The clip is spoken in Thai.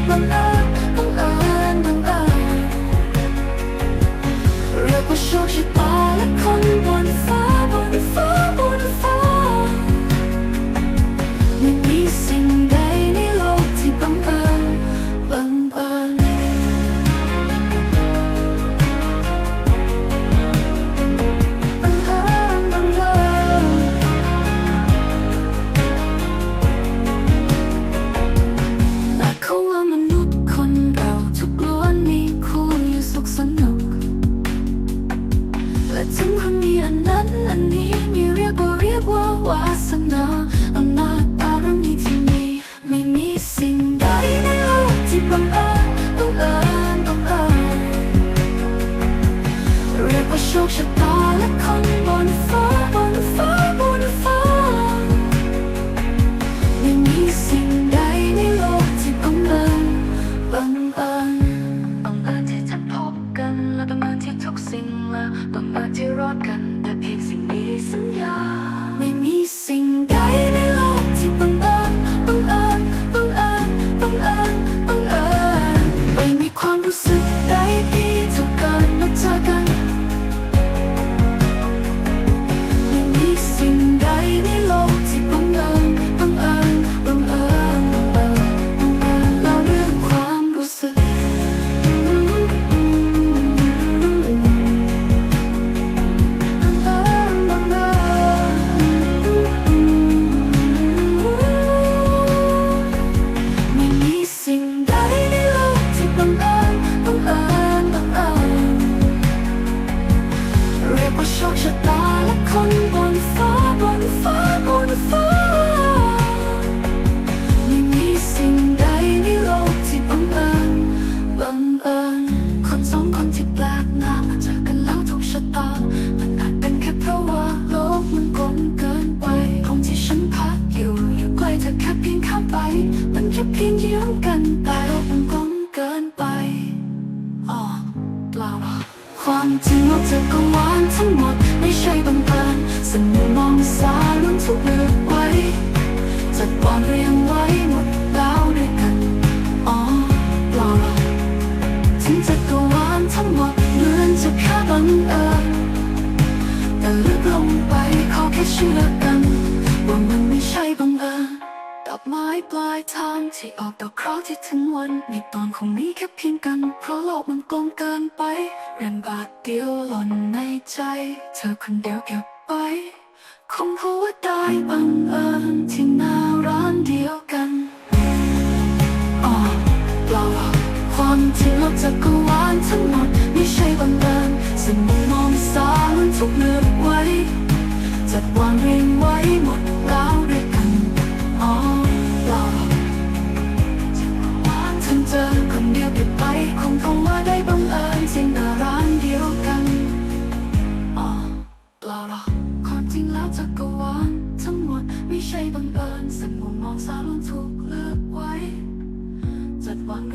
ที่บั ว่ ที่แปลกหน้ามาเจอกันแล้วถูกชะตา มันอาจเป็นแค่เพราะว่าโลกมันกลมเกินไปตรงที่ฉันพักอยู่อยู่ใกล้เธอแค่เพียงข้ามไป มันแค่เพียงเยื้องกันแต่โลกมันกลมเกินไปอ๋อเปล่าความจริงว่าจักรวาลทั้งหมดไม่ใช่บังเอิญสมมองสาล้วนถูกเลือกไว้จัดวางเรียงไว้หมด หมดเหมือนจะแค่บังเอิญแต่ลึกลงไปขอแค่เชื่อกันว่ามันไม่ใช่บังเอิญดอกไม้ปลายทางที่ออกดอกเคราะห์ที่ถึงวันในตอนคงมีแค่เพียงกัน เพราะโลกมันกลมเกินไปเรื่องบาทเดียวหล่นในใจ เธอคนเดียวเก็บไว้คงเพราะว่าได้บังเอิญที่ อกความจริงโลกจักรวาลทั้งหมดไม่ใช่บังเอิญสมองมองสาล้วนถูกเลือกไว้ จัดวางเรียงไว้หมดแล้วด้วยกันอ๋อเปล่าหรอกฉันเจอคนเดียวเก็บไปคงคงว่าได้บังเอิญสิ่งหน้าร้านเดียวกันอ๋อเปล่าหรอกความจริงแล้วจักรวาลทั้งหมดไม่ใช่บังเอิญสมองมองสาล้นถูกเลือกไว้จัดวางเ